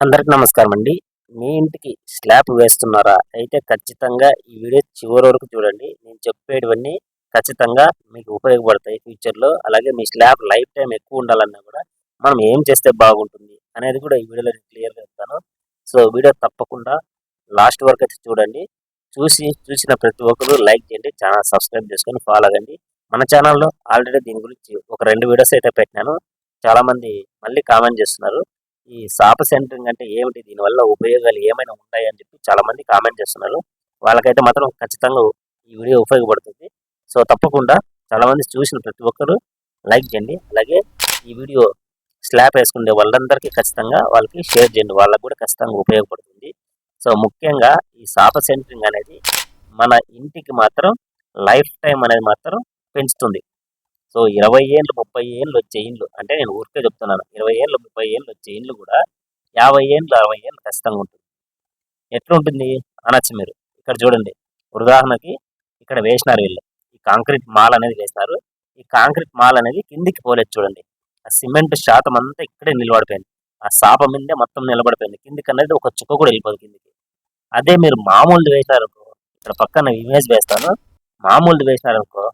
అందరికి నమస్కారం అండి. మీ ఇంటికి స్లాబ్ వేస్తున్నారా? అయితే ఖచ్చితంగా ఈ వీడియో చివరి వరకు చూడండి. నేను చెప్పేటివన్నీ ఖచ్చితంగా మీకు ఉపయోగపడతాయి ఫ్యూచర్లో. అలాగే మీ స్లాబ్ లైఫ్ టైం ఎక్కువ ఉండాలన్నా కూడా మనం ఏం చేస్తే బాగుంటుంది అనేది కూడా ఈ వీడియోలో క్లియర్గా చెప్తాను. సో వీడియో తప్పకుండా లాస్ట్ వరకు అయితే చూడండి. చూసి చూసిన ప్రతి ఒక్కరు లైక్ చేయండి. ఛానల్ సబ్స్క్రైబ్ చేసుకొని ఫాలో అవ్వండి. మన ఛానల్లో ఆల్రెడీ దీని గురించి ఒక రెండు వీడియోస్ అయితే పెట్టినాను. చాలామంది మళ్ళీ కామెంట్ చేస్తున్నారు. ఈ సాప సెంటరింగ్ అంటే ఏమిటి? దీనివల్ల ఉపయోగాలు ఏమైనా ఉంటాయని చెప్పి చాలామంది కామెంట్ చేస్తున్నారు. వాళ్ళకైతే మాత్రం ఖచ్చితంగా ఈ వీడియో ఉపయోగపడుతుంది. సో తప్పకుండా చాలామంది చూసిన ప్రతి ఒక్కరు లైక్ చేయండి. అలాగే ఈ వీడియో స్లాబ్ వేసుకునే వాళ్ళందరికీ ఖచ్చితంగా వాళ్ళకి షేర్ చేయండి. వాళ్ళకి కూడా ఖచ్చితంగా ఉపయోగపడుతుంది. సో ముఖ్యంగా ఈ సాప సెంటరింగ్ అనేది మన ఇంటికి మాత్రం లైఫ్ టైం అనేది మాత్రం పెంచుతుంది. సో ఇరవై ఏళ్ళు ముప్పై ఏళ్ళు వచ్చే ఇండ్లు అంటే నేను ఊరికే చెప్తున్నాను. ఇరవై ఏళ్ళు ముప్పై ఏళ్ళు వచ్చే ఇండ్లు కూడా యాభై ఏళ్ళు అరవై ఏళ్ళు ఖచ్చితంగా ఉంటుంది. ఎట్లుంటుంది? అనొచ్చు మీరు. ఇక్కడ చూడండి. ఉదాహరణకి ఇక్కడ వేసినారు వీళ్ళు ఈ కాంక్రీట్ మాల్ అనేది వేసినారు. ఈ కాంక్రీట్ మాల్ అనేది కిందికి పోలేదు చూడండి. ఆ సిమెంట్ శాతం అంతా ఇక్కడే నిలబడిపోయింది. ఆ సాప మీదే మొత్తం నిలబడిపోయింది. కిందికి అనేది ఒక చుక్క కూడా వెళ్ళిపోదు కిందికి. అదే మీరు మామూలుది వేసినారనుకో ఇక్కడ పక్కన ఇమేజ్ వేస్తాను. మామూలుది వేసినారనుకో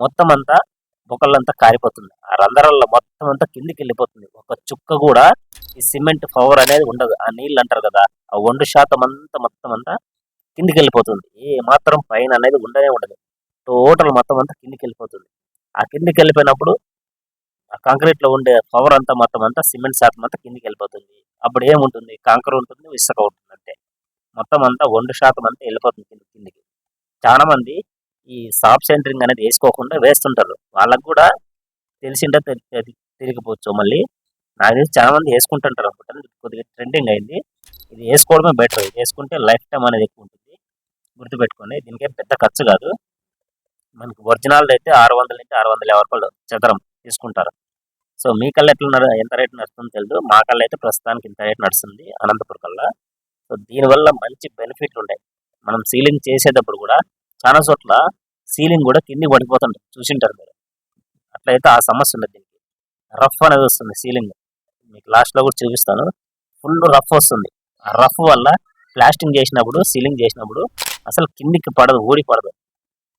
మొత్తం అంతా బొకళ్ళంతా కారిపోతుంది. ఆ రంధ్రాల్లో మొత్తం అంతా కిందికి వెళ్ళిపోతుంది ఒక చుక్క కూడా ఈ సిమెంట్ పవర్ అనేది ఉండదు. ఆ నీళ్ళు అంటారు కదా ఆ ఒండు శాతం అంతా మొత్తం అంతా కిందికి వెళ్ళిపోతుంది ఏ మాత్రం పైన అనేది ఉండనే ఉండదు. టోటల్ మొత్తం అంతా కిందికి వెళ్ళిపోతుంది ఆ కిందికి వెళ్ళిపోయినప్పుడు ఆ కాంక్రీట్లో ఉండే పవర్ అంతా మొత్తం అంతా సిమెంట్ శాతం అంతా కిందికి వెళ్ళిపోతుంది అప్పుడు ఏముంటుంది? కాంకర్ ఉంటుంది ఇసుక ఉంటుంది అంటే మొత్తం అంతా ఒండు శాతం అంతా వెళ్ళిపోతుంది కింది కిందికి. చాలామంది ఈ సాఫ్ట్ సెంటరింగ్ అనేది వేసుకోకుండా వేస్తుంటారు. వాళ్ళకు కూడా తెలిసింటే తిరిగిపోవచ్చు. మళ్ళీ నాకు తెలిసి చాలా మంది వేసుకుంటుంటారు అనుకుంటాను కొద్దిగా ట్రెండింగ్ అయింది. ఇది వేసుకోవడమే బెటర్ ఇది వేసుకుంటే లైఫ్ టైం అనేది ఎక్కువ ఉంటుంది. గుర్తుపెట్టుకోండి దీనికి పెద్ద ఖర్చు కాదు. మనకి ఒరిజినల్ అయితే ఆరు వందల నుంచి ఆరు వందల యాభై రూపాయలు చదరం తీసుకుంటారు. సో మీ కల్లా ఎట్లా ఎంత రేట్ నడుస్తుందో తెలియదు మా కల్లా అయితే ప్రస్తుతానికి ఇంత రేట్ నడుస్తుంది అనంతపురం కల్లా. సో దీనివల్ల మంచి బెనిఫిట్లు ఉంటాయి. మనం సీలింగ్ చేసేటప్పుడు కూడా చాలా చోట్ల సీలింగ్ కూడా కింది పడిపోతుంటుంది. చూసింటారు మీరు. అట్లయితే ఆ సమస్య ఉంది దీనికి. రఫ్ అనేది వస్తుంది సీలింగ్. మీకు లాస్ట్లో కూడా చూపిస్తాను. ఫుల్ రఫ్ వస్తుంది. ఆ రఫ్ వల్ల ప్లాస్టింగ్ చేసినప్పుడు సీలింగ్ చేసినప్పుడు అసలు కిందికి పడదు ఊడిపడదు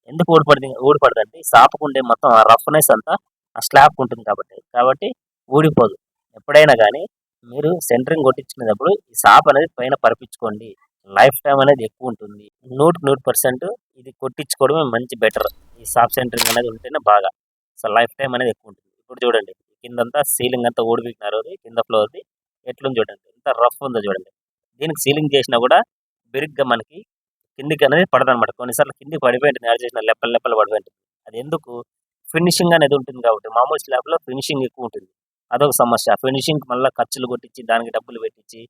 ఎందుకు ఊడిపడింది ఊడిపడదు అంటే సాపుకుండే మొత్తం ఆ రఫ్నెస్ అంతా ఆ స్లాబ్కి ఉంటుంది కాబట్టి. కాబట్టి ఊడిపోదు. ఎప్పుడైనా కానీ మీరు సెంటరింగ్ కొట్టించుకునేటప్పుడు ఈ సాప్ అనేది పైన పరిపించుకోండి. లైఫ్ టైం అనేది ఎక్కువ ఉంటుంది. నూటికి నూరు పర్సెంట్ ఇది కొట్టించుకోవడమే మంచి బెటర్. ఈ సాఫ్ట్ సెంటరింగ్ అనేది ఉంటేనే బాగా. సో లైఫ్ టైం అనేది ఎక్కువ ఉంటుంది. ఇప్పుడు చూడండి కిందంతా సీలింగ్ అంతా ఊడిపికినారు కింద ఫ్లోర్ది ఎట్లుంది చూడండి ఎంత రఫ్ ఉందో చూడండి. దీనికి సీలింగ్ చేసినా కూడా బిరిగ్గా మనకి కిందికి అనేది పడదనమాట కొన్నిసార్లు కిందికి పడిపోయింటుంది యాడ్ చేసిన లెప్పలు లెప్పలు పడిపోయింటుంది అది ఎందుకు? ఫినిషింగ్ అనేది ఉంటుంది కాబట్టి. మామూలు స్లాబ్లో ఫినిషింగ్ ఎక్కువ ఉంటుంది. అదొక సమస్య. ఫినిషింగ్ మళ్ళీ ఖర్చులు కొట్టించి దానికి డబ్బులు పెట్టించి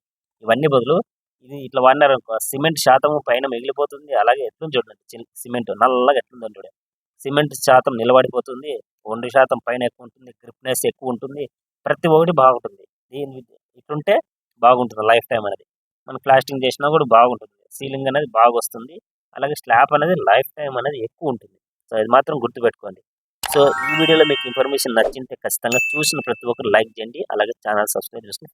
ఇవన్నీ బదులు ఇది ఇట్లా వాడినారు సిమెంట్ శాతం పైన మిగిలిపోతుంది. అలాగే ఎట్లుంది చూడండి సిమెంట్ నల్లగా ఎట్లుందని చూడండి. సిమెంట్ శాతం నిలబడిపోతుంది ఒంటి శాతం పైన ఎక్కువ ఉంటుంది గ్రిప్నెస్ ఎక్కువ ఉంటుంది ప్రతి ఒక్కటి బాగుంటుంది. దీని ఇట్లుంటే బాగుంటుంది లైఫ్ టైం అనేది. మనం ప్లాస్టింగ్ చేసినా కూడా బాగుంటుంది. సీలింగ్ అనేది బాగా వస్తుంది. అలాగే స్లాబ్ అనేది లైఫ్ టైం అనేది ఎక్కువ ఉంటుంది. సో ఇది మాత్రం గుర్తుపెట్టుకోండి. సో ఈ వీడియోలో మీకు ఇన్ఫర్మేషన్ నచ్చింటే ఖచ్చితంగా చూసిన ప్రతి ఒక్కరు లైక్ చేయండి. అలాగే ఛానల్ సబ్స్క్రైబ్ చేసుకుని